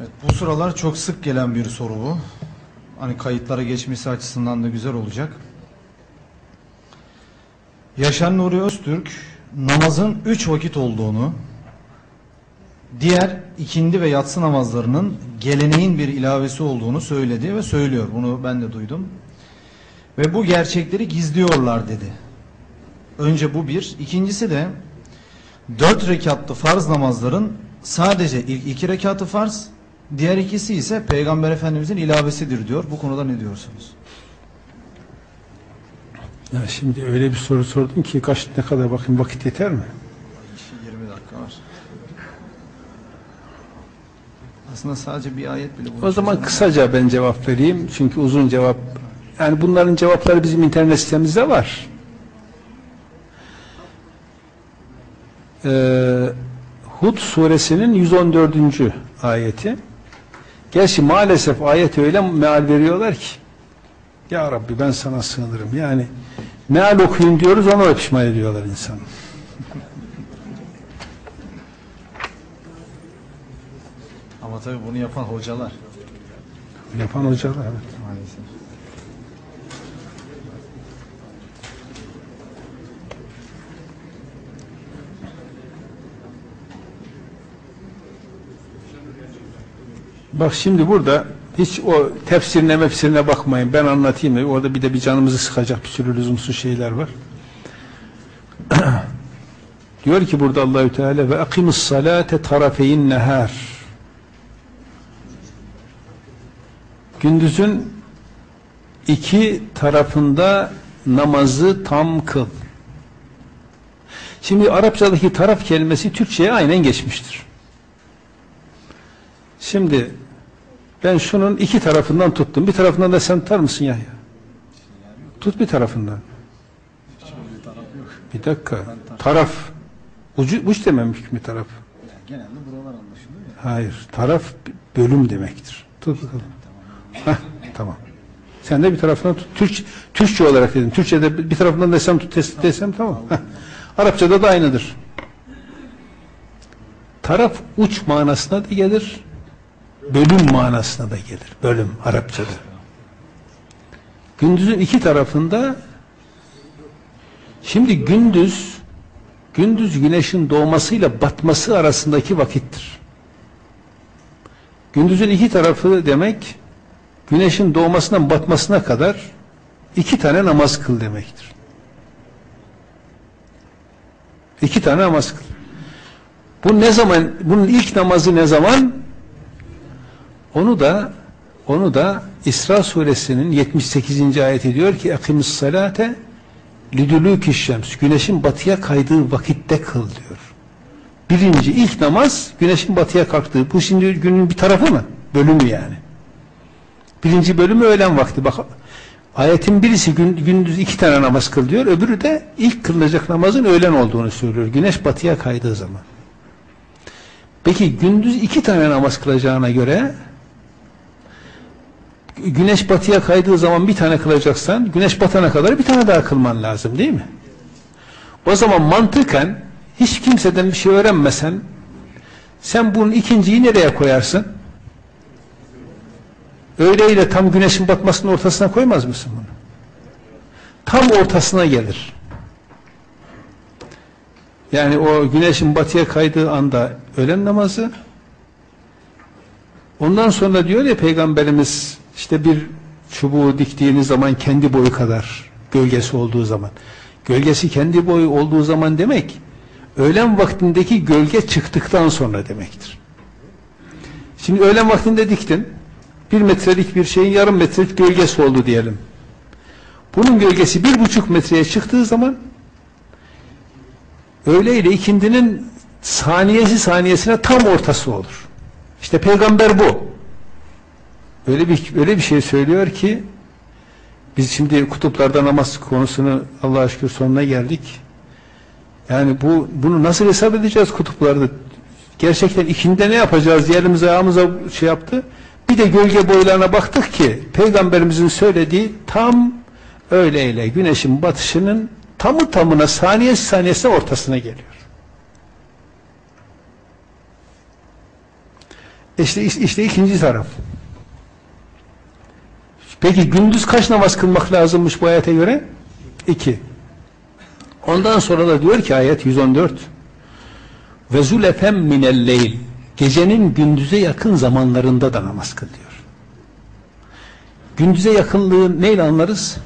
Evet, bu sıralar çok sık gelen bir soru bu. Hani kayıtlara geçmesi açısından da güzel olacak. Yaşar Nuri Öztürk namazın üç vakit olduğunu, diğer ikindi ve yatsı namazlarının geleneğin bir ilavesi olduğunu söyledi ve söylüyor. Bunu ben de duydum. Ve bu gerçekleri gizliyorlar dedi. Önce bu bir. İkincisi de dört rekatlı farz namazların sadece ilk iki rekatı farz, diğer ikisi ise Peygamber Efendimizin ilavesidir diyor. Bu konuda ne diyorsunuz? Ya şimdi öyle bir soru sordun ki kaç ne kadar bakayım vakit yeter mi? 20 dakika var. Aslında sadece bir ayet bile O zaman kısaca ben cevap vereyim. Çünkü uzun cevap yani bunların cevapları bizim internet sitemizde var. Ee, Hud suresinin 114. ayeti. Gerçi maalesef ayet öyle meal veriyorlar ki Ya Rabbi ben sana sığınırım. Yani meal okuyun diyoruz ona da pişman ediyorlar insan. Ama tabii bunu yapan hocalar Yapan hocalar. Evet. maalesef. Bak şimdi burada hiç o tefsirine mefsirine bakmayın. Ben anlatayım. Orada bir de bir canımızı sıkacak bir sürü lüzumsuz şeyler var. Diyor ki burada Allahü Teala ve akimus salate tarafeyin nehar. Gündüzün iki tarafında namazı tam kıl. Şimdi Arapçadaki taraf kelimesi Türkçe'ye aynen geçmiştir. Şimdi ben şunun iki tarafından tuttum. Bir tarafından da sen tutar mısın Yahya? Tut bir tarafından. Bir dakika. Taraf. Ucu, uç dememiş mi taraf? Genelde buralar anlaşılıyor. Hayır. Taraf bölüm demektir. Tut bakalım. Heh, tamam. Sen de bir tarafından tut. Türk, Türkçe olarak dedim. Türkçe'de bir tarafından desem tut des- desem tamam. Heh. Arapçada da aynıdır. Taraf uç manasına da gelir. Bölüm manasına da gelir. Bölüm Arapçada. Gündüzün iki tarafında şimdi gündüz gündüz güneşin doğmasıyla batması arasındaki vakittir. Gündüzün iki tarafı demek güneşin doğmasından batmasına kadar iki tane namaz kıl demektir. İki tane namaz kıl. Bu ne zaman, bunun ilk namazı ne zaman? Onu da onu da İsra suresinin 78. ayeti diyor ki akimus salate lidülûki şems güneşin batıya kaydığı vakitte kıl diyor. Birinci ilk namaz güneşin batıya kalktığı. Bu şimdi günün bir tarafı mı? Bölümü yani. Birinci bölümü öğlen vakti. Bak ayetin birisi gün, gündüz iki tane namaz kıl diyor. Öbürü de ilk kılınacak namazın öğlen olduğunu söylüyor. Güneş batıya kaydığı zaman. Peki gündüz iki tane namaz kılacağına göre güneş batıya kaydığı zaman bir tane kılacaksan güneş batana kadar bir tane daha kılman lazım değil mi? O zaman mantıken hiç kimseden bir şey öğrenmesen sen bunun ikinciyi nereye koyarsın? Öğleyle tam güneşin batmasının ortasına koymaz mısın bunu? Tam ortasına gelir. Yani o güneşin batıya kaydığı anda öğlen namazı ondan sonra diyor ya Peygamberimiz işte bir çubuğu diktiğiniz zaman kendi boyu kadar gölgesi olduğu zaman gölgesi kendi boyu olduğu zaman demek öğlen vaktindeki gölge çıktıktan sonra demektir. Şimdi öğlen vaktinde diktin bir metrelik bir şeyin yarım metrelik gölgesi oldu diyelim. Bunun gölgesi bir buçuk metreye çıktığı zaman öğle ile ikindinin saniyesi saniyesine tam ortası olur. İşte peygamber bu. Öyle bir öyle bir şey söylüyor ki biz şimdi kutuplarda namaz konusunu Allah'a şükür sonuna geldik. Yani bu bunu nasıl hesap edeceğiz kutuplarda? Gerçekten ikinde ne yapacağız diye elimize ayağımıza şey yaptı. Bir de gölge boylarına baktık ki peygamberimizin söylediği tam öğleyle güneşin batışının tamı tamına saniye saniyesine ortasına geliyor. İşte, işte ikinci taraf. Peki gündüz kaç namaz kılmak lazımmış bu ayete göre? İki. Ondan sonra da diyor ki ayet 114 ve zulefem minelleyl gecenin gündüze yakın zamanlarında da namaz kıl diyor. Gündüze yakınlığı neyle anlarız?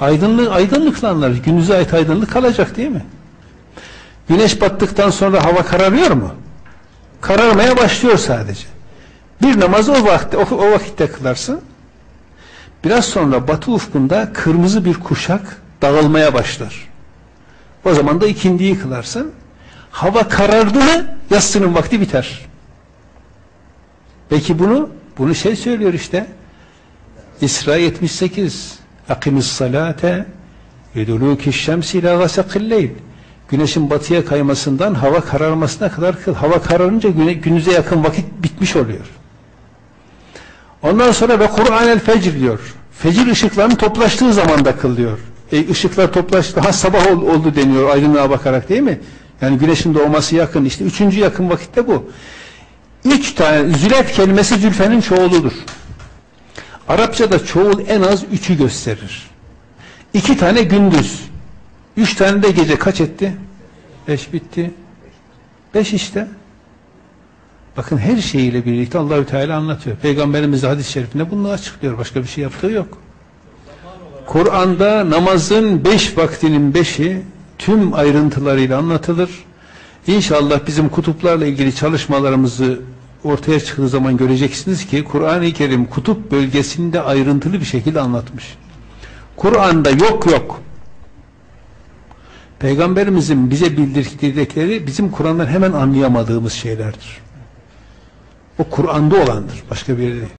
Aydınlık, aydınlıkla anlarız. Gündüze ait aydınlık kalacak değil mi? Güneş battıktan sonra hava kararıyor mu? Kararmaya başlıyor sadece. Bir namazı o vakitte, o, o vakitte kılarsın. Biraz sonra batı ufkunda kırmızı bir kuşak dağılmaya başlar. O zaman da ikindiyi kılarsın. Hava karardı mı yatsının vakti biter. Peki bunu bunu şey söylüyor işte. İsra 78 Akimis salate yeduluki şemsi ila gasakil leyl Güneşin batıya kaymasından hava kararmasına kadar. Hava kararınca güne, günüze yakın vakit bitmiş oluyor. Ondan sonra ve Kur'an el fecr diyor. Fecir ışıklarının toplaştığı zamanda kıl diyor. E, ışıklar toplaştı. Ha sabah ol, oldu deniyor aydınlığa bakarak değil mi? Yani güneşin doğması yakın. İşte üçüncü yakın vakitte bu. Üç tane zülef kelimesi zülfenin çoğuludur. Arapçada çoğul en az üçü gösterir. İki tane gündüz. Üç tane de gece kaç etti? Beş bitti. Beş işte. Bakın her şeyiyle birlikte Allahü Teala anlatıyor. Peygamberimiz hadis-i şerifinde bunu açıklıyor. Başka bir şey yaptığı yok. Kur'an'da namazın beş vaktinin beşi tüm ayrıntılarıyla anlatılır. İnşallah bizim kutuplarla ilgili çalışmalarımızı ortaya çıktığı zaman göreceksiniz ki Kur'an-ı Kerim kutup bölgesinde ayrıntılı bir şekilde anlatmış. Kur'an'da yok yok. Peygamberimizin bize bildirdikleri bizim Kur'an'dan hemen anlayamadığımız şeylerdir. O Kur'an'da olandır. Başka bir yerde değil.